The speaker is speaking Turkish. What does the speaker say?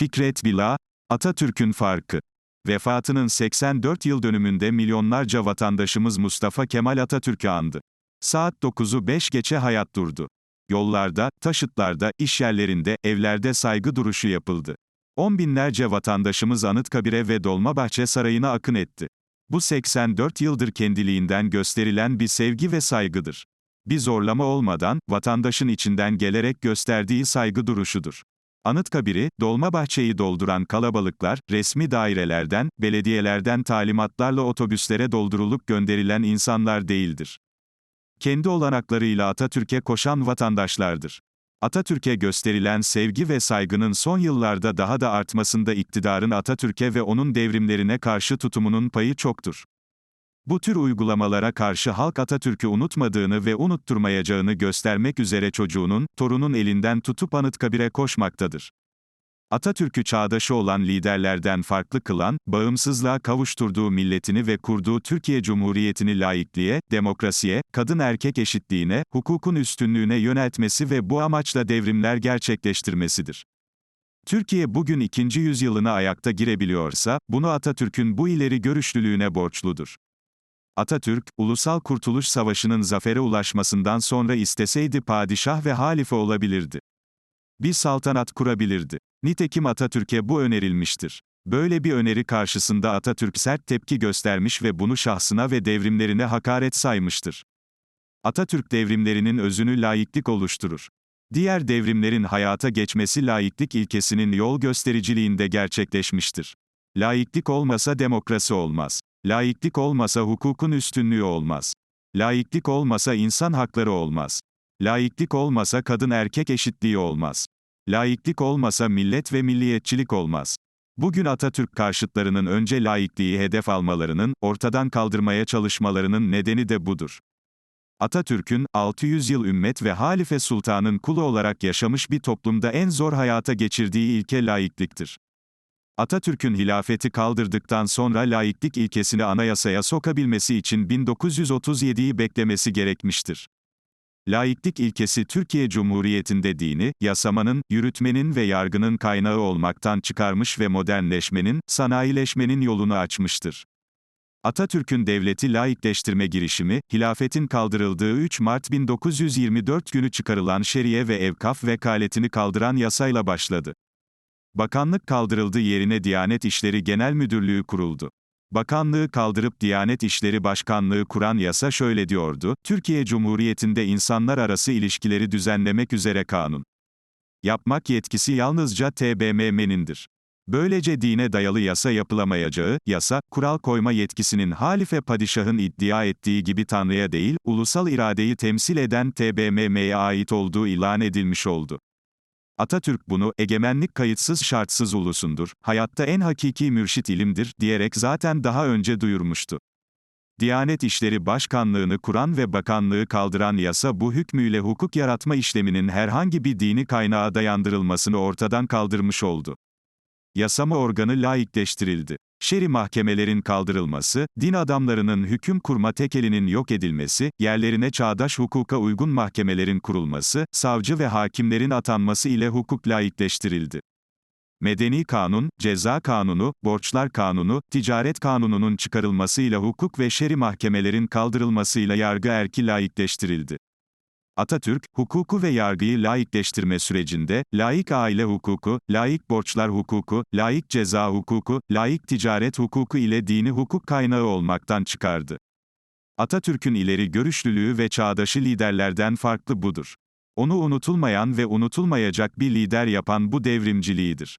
Fikret Bila, Atatürk'ün farkı. Vefatının 84 yıl dönümünde milyonlarca vatandaşımız Mustafa Kemal Atatürk'ü andı. Saat 9'u 5 geçe hayat durdu. Yollarda, taşıtlarda, iş yerlerinde, evlerde saygı duruşu yapıldı. On binlerce vatandaşımız Anıtkabir'e ve Dolmabahçe Sarayı'na akın etti. Bu 84 yıldır kendiliğinden gösterilen bir sevgi ve saygıdır. Bir zorlama olmadan, vatandaşın içinden gelerek gösterdiği saygı duruşudur. Anıtkabir'i, Dolmabahçe'yi dolduran kalabalıklar, resmi dairelerden, belediyelerden talimatlarla otobüslere doldurulup gönderilen insanlar değildir. Kendi olanaklarıyla Atatürk'e koşan vatandaşlardır. Atatürk'e gösterilen sevgi ve saygının son yıllarda daha da artmasında iktidarın Atatürk'e ve onun devrimlerine karşı tutumunun payı çoktur. Bu tür uygulamalara karşı halk Atatürk'ü unutmadığını ve unutturmayacağını göstermek üzere çocuğunun, torunun elinden tutup Anıtkabir'e koşmaktadır. Atatürk'ü çağdaşı olan liderlerden farklı kılan, bağımsızlığa kavuşturduğu milletini ve kurduğu Türkiye Cumhuriyeti'ni laikliğe, demokrasiye, kadın erkek eşitliğine, hukukun üstünlüğüne yöneltmesi ve bu amaçla devrimler gerçekleştirmesidir. Türkiye bugün ikinci yüzyılına ayakta girebiliyorsa, bunu Atatürk'ün bu ileri görüşlülüğüne borçludur. Atatürk, Ulusal Kurtuluş Savaşı'nın zafere ulaşmasından sonra isteseydi padişah ve halife olabilirdi. Bir saltanat kurabilirdi. Nitekim Atatürk'e bu önerilmiştir. Böyle bir öneri karşısında Atatürk sert tepki göstermiş ve bunu şahsına ve devrimlerine hakaret saymıştır. Atatürk devrimlerinin özünü laiklik oluşturur. Diğer devrimlerin hayata geçmesi laiklik ilkesinin yol göstericiliğinde gerçekleşmiştir. Laiklik olmasa demokrasi olmaz. Laiklik olmasa hukukun üstünlüğü olmaz. Laiklik olmasa insan hakları olmaz. Laiklik olmasa kadın erkek eşitliği olmaz. Laiklik olmasa millet ve milliyetçilik olmaz. Bugün Atatürk karşıtlarının önce laikliği hedef almalarının, ortadan kaldırmaya çalışmalarının nedeni de budur. Atatürk'ün, 600 yıl ümmet ve halife sultanın kulu olarak yaşamış bir toplumda en zor hayata geçirdiği ilke laikliktir. Atatürk'ün hilafeti kaldırdıktan sonra laiklik ilkesini anayasaya sokabilmesi için 1937'yi beklemesi gerekmiştir. Laiklik ilkesi Türkiye Cumhuriyeti'nde dini, yasamanın, yürütmenin ve yargının kaynağı olmaktan çıkarmış ve modernleşmenin, sanayileşmenin yolunu açmıştır. Atatürk'ün devleti laikleştirme girişimi, hilafetin kaldırıldığı 3 Mart 1924 günü çıkarılan şeriye ve evkaf vekaletini kaldıran yasayla başladı. Bakanlık kaldırıldı yerine Diyanet İşleri Genel Müdürlüğü kuruldu. Bakanlığı kaldırıp Diyanet İşleri Başkanlığı kuran yasa şöyle diyordu, Türkiye Cumhuriyeti'nde insanlar arası ilişkileri düzenlemek üzere kanun. Yapmak yetkisi yalnızca TBMM'nindir. Böylece dine dayalı yasa yapılamayacağı, yasa, kural koyma yetkisinin halife padişahın iddia ettiği gibi Tanrı'ya değil, ulusal iradeyi temsil eden TBMM'ye ait olduğu ilan edilmiş oldu. Atatürk bunu, egemenlik kayıtsız şartsız ulusundur, hayatta en hakiki mürşit ilimdir, diyerek zaten daha önce duyurmuştu. Diyanet İşleri Başkanlığını kuran ve bakanlığı kaldıran yasa bu hükmüyle hukuk yaratma işleminin herhangi bir dini kaynağa dayandırılmasını ortadan kaldırmış oldu. Yasama organı laikleştirildi. Şeri mahkemelerin kaldırılması, din adamlarının hüküm kurma tekelinin yok edilmesi, yerlerine çağdaş hukuka uygun mahkemelerin kurulması, savcı ve hakimlerin atanması ile hukuk laikleştirildi. Medeni kanun, ceza kanunu, borçlar kanunu, ticaret kanununun çıkarılmasıyla hukuk ve şeri mahkemelerin kaldırılmasıyla yargı erki laikleştirildi. Atatürk, hukuku ve yargıyı laikleştirme sürecinde, laik aile hukuku, laik borçlar hukuku, laik ceza hukuku, laik ticaret hukuku ile dini hukuk kaynağı olmaktan çıkardı. Atatürk'ün ileri görüşlülüğü ve çağdaşı liderlerden farklı budur. Onu unutulmayan ve unutulmayacak bir lider yapan bu devrimciliğidir.